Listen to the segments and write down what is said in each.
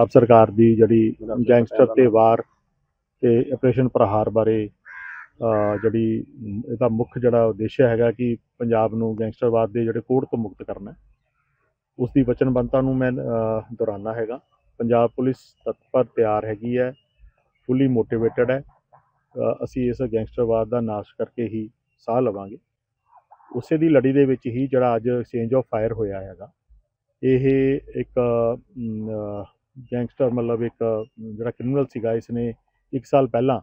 ਆਪ ਸਰਕਾਰ ਦੀ ਜਿਹੜੀ ਗੈਂਗਸਟਰ ਤੇ ਵਾਰ ਤੇ ਆਪਰੇਸ਼ਨ ਪ੍ਰਹਾਰ ਬਾਰੇ ਜਿਹੜੀ ਇਹਦਾ ਮੁੱਖ ਜਿਹੜਾ ਉਦੇਸ਼ ਹੈਗਾ ਕਿ ਪੰਜਾਬ ਨੂੰ ਗੈਂਗਸਟਰਵਾਦ ਦੇ ਜਿਹੜੇ ਕੋੜ ਤੋਂ ਮੁਕਤ ਕਰਨਾ। ਉਸ ਦੀ ਵਚਨਬੱਧਤਾ ਨੂੰ ਮੈਂ ਅ, ਦੁਹਰਾਉਣਾ ਹੈਗਾ। ਪੰਜਾਬ ਪੁਲਿਸ ਤਤਪਰ ਤਿਆਰ ਹੈਗੀ ਹੈ ਫੁੱਲੀ ਮੋਟੀਵੇਟਡ ਹੈ। ਅਸੀਂ ਇਸ ਗੈਂਗਸਟਰਵਾਦ ਦਾ ਨਾਸ਼ ਕਰਕੇ ਹੀ ਸਾਹ ਲਵਾਂਗੇ। ਉਸੇ ਦੀ ਲੜੀ ਦੇ ਵਿੱਚ ਹੀ ਜਿਹੜਾ ਅੱਜ ਐਕਸਚੇਂਜ ਆਫ ਫਾਇਰ ਹੋਇਆ ਹੈਗਾ ਇਹ ਇੱਕ ਗੈਂਗਸਟਰ ਮਤਲਬ ਇੱਕ, ਜਿਹੜਾ ਕ੍ਰਿਮੀਨਲ ਸੀਗਾ ਇਸ ਨੇ ਇੱਕ ਸਾਲ ਪਹਿਲਾਂ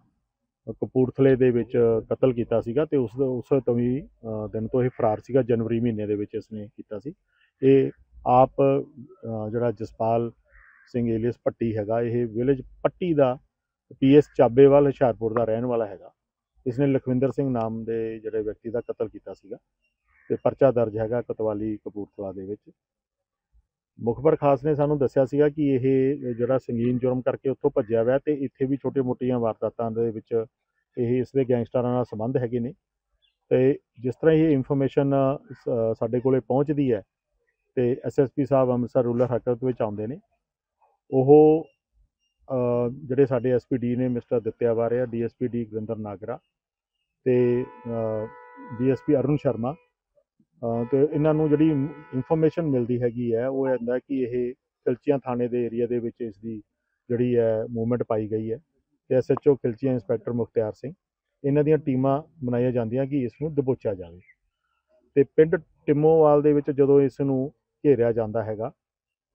ਕਪੂਰਥਲੇ ਦੇ ਵਿੱਚ ਕਤਲ ਕੀਤਾ ਸੀਗਾ ਤੇ ਉਸ ਉਸ ਤੋਂ ਵੀ ਦਿਨ ਤੋਂ ਇਹ ਫਰਾਰ ਸੀਗਾ, ਜਨਵਰੀ ਮਹੀਨੇ ਦੇ ਵਿੱਚ ਇਸਨੇ ਕੀਤਾ ਸੀ। ਇਹ ਆਪ ਜਿਹੜਾ ਜਸਪਾਲ ਸਿੰਘ ਏਲੀਅਸ ਪੱਟੀ ਹੈਗਾ, ਇਹ ਵਿਲੇਜ ਪੱਟੀ ਦਾ ਪੀਐਸ ਚਾਬੇਵਾਲ ਹੁਸ਼ਿਆਰਪੁਰ ਦਾ ਰਹਿਣ ਵਾਲਾ ਹੈਗਾ। ਇਸਨੇ ਲਖਵਿੰਦਰ ਸਿੰਘ ਨਾਮ ਦੇ ਜਿਹੜੇ ਵਿਅਕਤੀ ਦਾ ਕਤਲ ਕੀਤਾ ਸੀਗਾ ਤੇ ਪਰਚਾ ਦਰਜ ਹੈਗਾ ਕਤਵਾਲੀ ਕਪੂਰਥਲਾ ਦੇ ਵਿੱਚ। ਮੁਖਬਰ ਖਾਸ ਨੇ ਸਾਨੂੰ ਦੱਸਿਆ ਸੀਗਾ ਕਿ ਇਹ ਜਿਹੜਾ ਸੰਗੀਨ ਜੁਰਮ ਕਰਕੇ ਉੱਥੋਂ ਭੱਜਿਆ ਹੋਇਆ ਤੇ ਇੱਥੇ ਵੀ ਛੋਟੇ-ਮੋਟੀਆਂ ਵਾਰਦਾਤਾਂ ਦੇ ਵਿੱਚ ਇਹ ਇਸ ਦੇ ਗੈਂਗਸਟਰਾਂ ਨਾਲ ਸੰਬੰਧ ਹੈਗੇ ਨੇ। ਤੇ ਜਿਸ ਤਰ੍ਹਾਂ ਇਹ ਇਨਫੋਰਮੇਸ਼ਨ ਸਾਡੇ ਕੋਲੇ ਪਹੁੰਚਦੀ ਹੈ ਤੇ ਐਸਐਸਪੀ ਸਾਹਿਬ ਅੰਮ੍ਰਿਤਸਰ ਰੂਰਲ ਹਰਕਤ ਵਿੱਚ ਆਉਂਦੇ ਨੇ। ਉਹ ਜਿਹੜੇ ਸਾਡੇ ਐਸਪੀਡੀ ਨੇ ਮਿਸਟਰ ਦਿੱਤਿਆ ਵਾਰਿਆ ਡੀਐਸਪੀ ਡੀ ਗੁਰਿੰਦਰ ਨਾਗਰਾ ਤੇ ਡੀਐਸਪੀ ਅਰੁਣ ਸ਼ਰਮਾ ਤੇ ਇਹਨਾਂ ਨੂੰ ਜਿਹੜੀ ਇਨਫੋਰਮੇਸ਼ਨ ਮਿਲਦੀ ਹੈਗੀ ਹੈ, ਉਹ ਇਹ ਹੁੰਦਾ ਕਿ ਇਹ ਖਿਲਚੀਆਂ ਥਾਣੇ ਦੇ ਏਰੀਆ ਦੇ ਵਿੱਚ ਇਸ ਦੀ ਜਿਹੜੀ ਹੈ ਮੂਵਮੈਂਟ ਪਾਈ ਗਈ ਹੈ ਤੇ ਐਸਐਚਓ ਖਿਲਚੀਆਂ ਇੰਸਪੈਕਟਰ ਮੁਖਤਿਆਰ ਸਿੰਘ, ਇਹਨਾਂ ਦੀਆਂ ਟੀਮਾਂ ਬਣਾਈਆਂ ਜਾਂਦੀਆਂ ਕਿ ਇਸ ਨੂੰ ਦਬੋਚਿਆ ਜਾਵੇ। ਤੇ ਪਿੰਡ ਟਿਮੋਵਾਲ ਦੇ ਵਿੱਚ ਜਦੋਂ ਇਸ ਨੂੰ ਘੇਰਿਆ ਜਾਂਦਾ ਹੈਗਾ,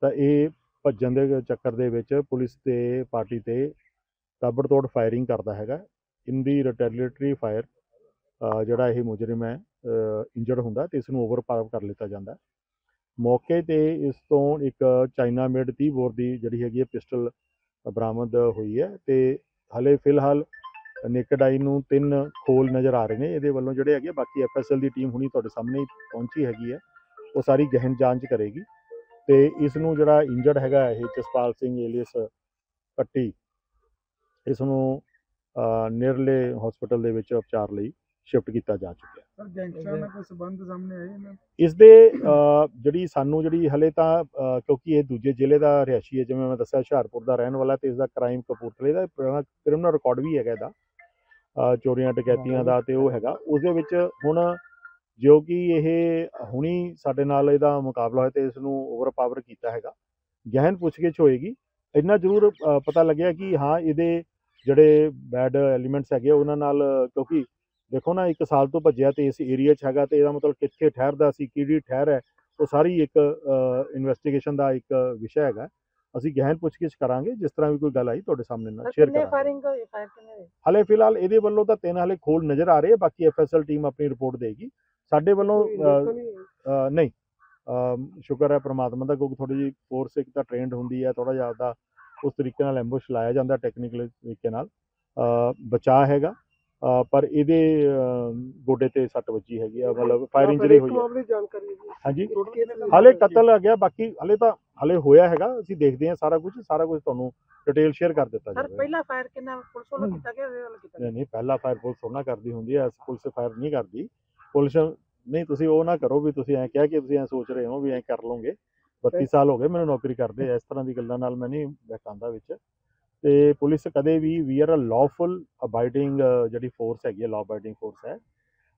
ਤਾਂ ਇਹ ਭੱਜਣ ਦੇ ਚੱਕਰ ਦੇ ਵਿੱਚ ਪੁਲਿਸ ਤੇ ਪਾਰਟੀ ਤੇ ਤਾਬੜਤੋੜ ਫਾਇਰਿੰਗ ਕਰਦਾ ਹੈਗਾ। ਇਨ ਦੀ ਰਿਟੈਲੀਏਟਰੀ ਫਾਇਰ ਜਿਹੜਾ ਇਹ ਮੁਜਰਮ ਹੈ ਇੰਜਰਡ ਹੁੰਦਾ ਤੇ ਇਸ ਨੂੰ ਓਵਰਪਾਵਰ ਕਰ ਲਿੱਤਾ ਜਾਂਦਾ ਮੌਕੇ ਤੇ ਇਸ ਤੋਂ ਇੱਕ ਚਾਈਨਾ ਮੇਡ 30 ਬੋਰ ਦੀ ਜਿਹੜੀ ਹੈਗੀ ਹੈ ਪਿਸਟਲ ਬਰਾਮਦ ਹੋਈ ਹੈ ਤੇ ਹਲੇ ਫਿਲਹਾਲ ਨੇਕਡ ਨੂੰ ਤਿੰਨ ਖੋਲ ਨਜ਼ਰ ਆ ਰਹੇ ਨੇ। ਇਹਦੇ ਵੱਲੋਂ ਜਿਹੜੇ ਹੈਗੇ ਆ, ਬਾਕੀ ਐਫਐਸਐਲ ਦੀ ਟੀਮ ਹੁਣੀ ਤੁਹਾਡੇ ਸਾਹਮਣੇ ਪਹੁੰਚੀ ਹੈਗੀ ਹੈ। ਉਹ ਸਾਰੀ ਗਹਿਨ ਜਾਂਚ ਕਰੇਗੀ ਤੇ ਇਸ ਨੂੰ ਜਿਹੜਾ ਇੰਜਰਡ ਹੈਗਾ ਇਹ ਜਸਪਾਲ ਸਿੰਘ ਏਲੀਅਸ ਪੱਟੀ ਇਸ ਨੂੰ ਨਿਰਲੇ ਨੇੜਲੇ ਹਸਪੀਟਲ ਦੇ ਵਿੱਚ ਉਪਚਾਰ ਲਈ ਸ਼ਿਫਟ ਕੀਤਾ ਜਾ ਚੁੱਕਿਆ। ਸਰ ਗੈਂਗਸਟਰ ਨਾਲ ਕੋਈ ਸਬੰਧ ਸਾਹਮਣੇ ਆਏ ਇਹਨਾਂ ਇਸ ਦੇ ਜਿਹੜੀ ਸਾਨੂੰ ਜਿਹੜੀ ਹਲੇ ਤਾਂ ਕਿਉਂਕਿ ਇਹ ਦੂਜੇ ਜ਼ਿਲ੍ਹੇ ਦਾ ਰਿਹਾਇਸ਼ੀ ਹੈ ਜਿਵੇਂ ਮੈਂ ਦੱਸਿਆ ਹੁਸ਼ਿਆਰਪੁਰ ਦਾ ਰਹਿਣ ਵਾਲਾ ਤੇ ਇਸ ਦਾ ਕ੍ਰਾਈਮ ਕਪੂਰਥਲੇ ਦਾ ਕ੍ਰਿਮੀਨਲ ਰਿਕਾਰਡ ਵੀ ਹੈਗਾ ਇਹਦਾ। ਚੋਰੀਆਂ ਡਕੈਤੀਆਂ ਦਾ ਤੇ ਉਹ ਹੈਗਾ। ਉਸ ਦੇ ਵਿੱਚ ਹੁਣ ਜੋ ਕਿ ਇਹ ਹੁਣੀ ਸਾਡੇ ਨਾਲ ਇਹਦਾ ਮੁਕਾਬਲਾ ਹੋਇਆ ਤੇ ਇਸ ਨੂੰ ਓਵਰਪਾਵਰ ਕੀਤਾ ਹੈਗਾ। ਗਹਿਨ ਪੁੱਛਗਿੱਛ ਹੋਏਗੀ। ਇੰਨਾ ਜ਼ਰੂਰ ਪਤਾ ਲੱਗਿਆ ਕਿ ਹਾਂ ਇਹਦੇ ਜਿਹੜੇ ਬੈਡ ਐਲੀਮੈਂਟਸ ਹੈਗੇ ਉਹਨਾਂ ਨਾਲ ਕਿਉਂਕਿ ਦੇਖੋ ਨਾ ਇੱਕ ਸਾਲ ਤੋਂ ਭੱਜਿਆ ਤੇ ਇਸ ਏਰੀਆ 'ਚ ਹੈਗਾ ਤੇ ਇਹਦਾ ਮਤਲਬ ਕਿੱਥੇ ਠਹਿਰਦਾ ਸੀ ਕਿਹੜੀ ਠਹਿਰ ਹੈ ਉਹ ਸਾਰੀ ਇੱਕ ਇਨਵੈਸਟੀਗੇਸ਼ਨ ਦਾ ਇੱਕ ਵਿਸ਼ਾ ਹੈਗਾ। ਅਸੀਂ ਗਹਿਨ ਪੁੱਛਗਿੱਛ ਕਰਾਂਗੇ ਜਿਸ ਤਰ੍ਹਾਂ ਵੀ ਕੋਈ ਗੱਲ ਆਈ ਤੁਹਾਡੇ ਸਾਹਮਣੇ ਨਾਲ ਸ਼ੇਅਰ ਕਰਾਂਗੇ। ਫਾਇਰਿੰਗ ਹੋਈ ਫਾਇਰ ਕਿੰਨੇ ਹੋਏ? ਹਲੇ ਫਿਲਹਾਲ ਇਹਦੇ ਵੱਲੋਂ ਤਾਂ ਤਿੰਨ ਹਲੇ ਖੋਲ ਨਜ਼ਰ ਆ ਰਹੇ ਬਾਕੀ ਐਫਐਸਐਲ ਟੀਮ ਆਪਣੀ ਰਿਪੋਰਟ ਦੇਗੀ। ਸਾਡੇ ਵੱਲੋਂ ਨਹੀਂ ਸ਼ੁਕਰ ਹੈ ਪ੍ਰਮਾਤਮਾ ਦਾ ਕਿਉਂਕਿ ਥੋੜੀ ਜਿਹੀ ਫੋਰਸ ਇੱਕ ਤਾਂ ਟ੍ਰੇਨਡ ਹੁੰਦੀ ਹੈ ਥੋੜਾ ਜਿਹਾ ਆਪਦਾ ਉਸ ਤਰੀਕੇ ਨਾਲ ਐਂਬੂਸ਼ ਲਾਇਆ ਜਾਂਦਾ ਟੈਕਨੀਕਲ ਤਰੀਕੇ ਨਾਲ। ਅ, ਬਚਾਅ ਹੈਗਾ। ਪਰ ਇਹਦੇ ਗੋਡੇ ਤੇ ਸੱਟ ਵੱਜੀ ਹੈਗੀ ਆ ਮਤਲਬ ਫਾਇਰ ਇੰਜਰੀ ਹੋਈ ਹੈ ਮਾਮਲੇ ਜਾਣਕਾਰੀ ਜੀ। ਹਾਂਜੀ। ਹਾਲੇ ਕਤਲ ਆ ਗਿਆ ਬਾਕੀ ਹਲੇ ਤਾਂ ਹਲੇ ਹੋਇਆ ਹੈਗਾ ਅਸੀਂ ਦੇਖਦੇ ਹਾਂ ਸਾਰਾ ਕੁਝ ਸਾਰਾ ਕੁਝ ਤੁਹਾਨੂੰ ਡਿਟੇਲ ਸ਼ੇਅਰ ਕਰ ਦਿੱਤਾ ਸਰ ਜਾਵੇਗਾ। ਪਹਿਲਾ ਫਾਇਰ ਕਿੰਨਾ ਪੁਲਿਸ ਵੱਲੋਂ ਕੀਤਾ ਗਿਆ ਨਹੀਂ ਨਹੀਂ ਪਹਿਲਾ ਫਾਇਰ ਪੁਲਿਸ ਥੋੜ੍ਹਾ ਕਰਦੀ ਹੁੰਦੀ ਹੈ ਪੁਲਿਸ ਫਾਇਰ ਨਹੀਂ ਕਰਦੀ। ਪੁਲਿਸ ਨਹੀਂ ਤੁਸੀਂ ਉਹ ਨਾ ਕਰੋ ਵੀ ਤੁਸੀਂ ਐਂ ਕਿਹਾ ਕਿ ਤੁਸੀਂ ਐਂ ਸੋਚ ਰਹੇ ਹੋ ਵੀ ਐਂ ਕਰ ਲਓਗੇ। 32 ਸਾਲ ਹੋ ਗਏ ਮੈਨੂੰ ਨੌਕਰੀ ਕਰਦੇ ਇਸ ਤਰ੍ਹਾਂ ਦੀ ਗੱਲਾਂ ਨਾਲ ਮੈਂ ਨਹੀਂ ਬੈਠਾਂਦਾ ਵਿੱਚ। ਤੇ ਪੁਲਿਸ ਕਦੇ ਵੀ we are a lawful abiding ਜਿਹੜੀ ਫੋਰਸ ਹੈਗੀ ਹੈ ਲਾਅ ਅਬਾਈਡਿੰਗ ਫੋਰਸ ਹੈ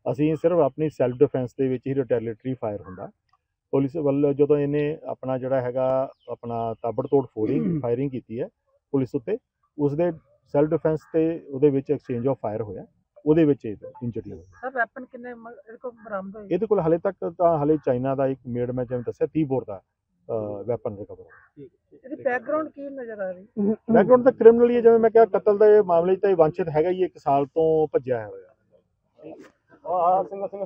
ਅਸੀਂ ਸਿਰਫ ਆਪਣੀ ਸੈਲਫ ਡਿਫੈਂਸ ਦੇ ਵਿੱਚ ਹੀ ਰਿਟੈਲੀਟਰੀ ਫਾਇਰ ਹੁੰਦਾ। ਪੁਲਿਸ ਵੱਲੋਂ ਜਦੋਂ ਇਹਨੇ ਆਪਣਾ ਜਿਹੜਾ ਹੈਗਾ ਆਪਣਾ ਤਾਬੜਤੋੜ ਫੋਰਿੰਗ ਫਾਇਰਿੰਗ ਕੀਤੀ ਹੈ ਪੁਲਿਸ ਉੱਤੇ ਉਸ ਦੇ ਸੈਲਫ ਡਿਫੈਂਸ ਤੇ ਉਹਦੇ ਵਿੱਚ ਐਕਸਚੇਂਜ ਆਫ ਫਾਇਰ ਹੋਇਆ ਉਹਦੇ ਵਿੱਚ ਇਹ ਇੰਜਰੀ ਹੋਈ ਸਰ ਵੈਪਨ ਕਿੰਨੇ ਇਹਦੇ ਕੋਲ ਬਰਾਮਦ ਹੋਏ ਇਹਦੇ ਕੋਲ ਹਲੇ ਤੱਕ ਤਾਂ ਹਲੇ ਚਾਈਨਾ ਦਾ ਇੱਕ ਮੇਡ ਮੈਂ ਜਿਵੇਂ ਦੱਸਿਆ 30 ਬੋਰ ਦਾ। ਵੈਪਨ ਰਿਕਵਰ ਇਹਦੀ ਬੈਕਗ੍ਰਾਉਂਡ ਕੀ ਨਜ਼ਰ ਆ ਰਹੀ? ਬੈਕਗ੍ਰਾਉਂਡ ਤਾਂ ਕ੍ਰਿਮੀਨਲ ਹੀ ਹੈ ਜਿਵੇਂ ਮੈਂ ਕਿਹਾ ਕਤਲ ਦੇ ਮਾਮਲੇ 'ਚ ਤਾਂ ਇਹ ਵਾਂਛਿਤ ਹੈਗਾ ਹੀ ਇੱਕ ਸਾਲ ਤੋਂ ਭੱਜਿਆ ਹੋਇਆ। ਆ ਸਿੰਘ ਸਿੰਘ